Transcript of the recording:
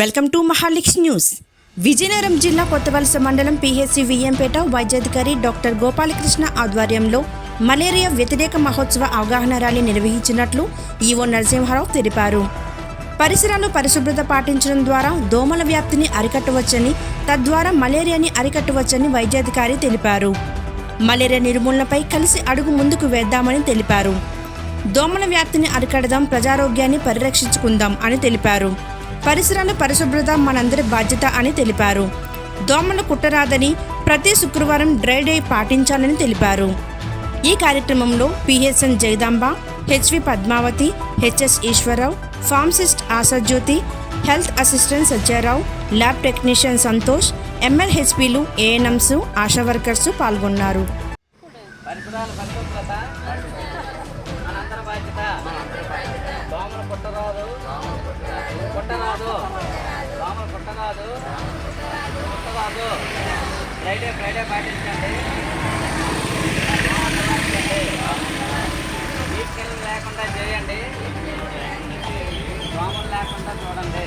Welcome to Mahalix news. Vizianagaram జిల్లా కొత్తవలస మండలం PHC Viyyampeta వైద్యాధికారి డాక్టర్ గోపాలకృష్ణ ఆధ్వర్యంలో మలేరియా వ్యతిరేక మహోత్సవ అవగాహన ర్యాలీ నిర్వహించినట్లు ఈవో నరసింహారావు తెలిపారు. పరిసరాలు పరిశుభ్రత పాటించడం ద్వారా దోమల వ్యాప్తిని అరికట్టవచ్చని తద్వారా మలేరియాని అరికట్టవచ్చని వైద్యాధికారి తెలిపారు. మలేరియా నిర్మూలనపై కలిసి అడుగు ముందుకు వేద్దామని తెలిపారు. దోమల వ్యాప్తిని అరికడదాం ప్రజారోగ్యాన్ని పరిరక్షించుకుందాం అని తెలిపారు. పరిసరాల పరిశుభ్రత మనందరి బాధ్యత అని తెలిపారు. దోమలు కుట్టరాదని ప్రతి శుక్రవారం డ్రై డే పాటించాలని తెలిపారు. ఈ కార్యక్రమంలో PHN Jagadamba HV Padmavathi HS Eswararao pharmacist Ashajyothi health assistant Satyarao lab technician Santosh ఎంఎల్హెచ్పిలు ANMs ASHA workers పాల్గొన్నారు. పరిసరాల పరిశుభ్రత కుట్టరాదు. దోమలు కుట్టరాదు. కుట్టరాదు. ఫ్రైడే ఫ్రైడే పాటించండి. వీకెండ్ లేకుండా చేయండి. దోమలు లేకుండా చూడండి.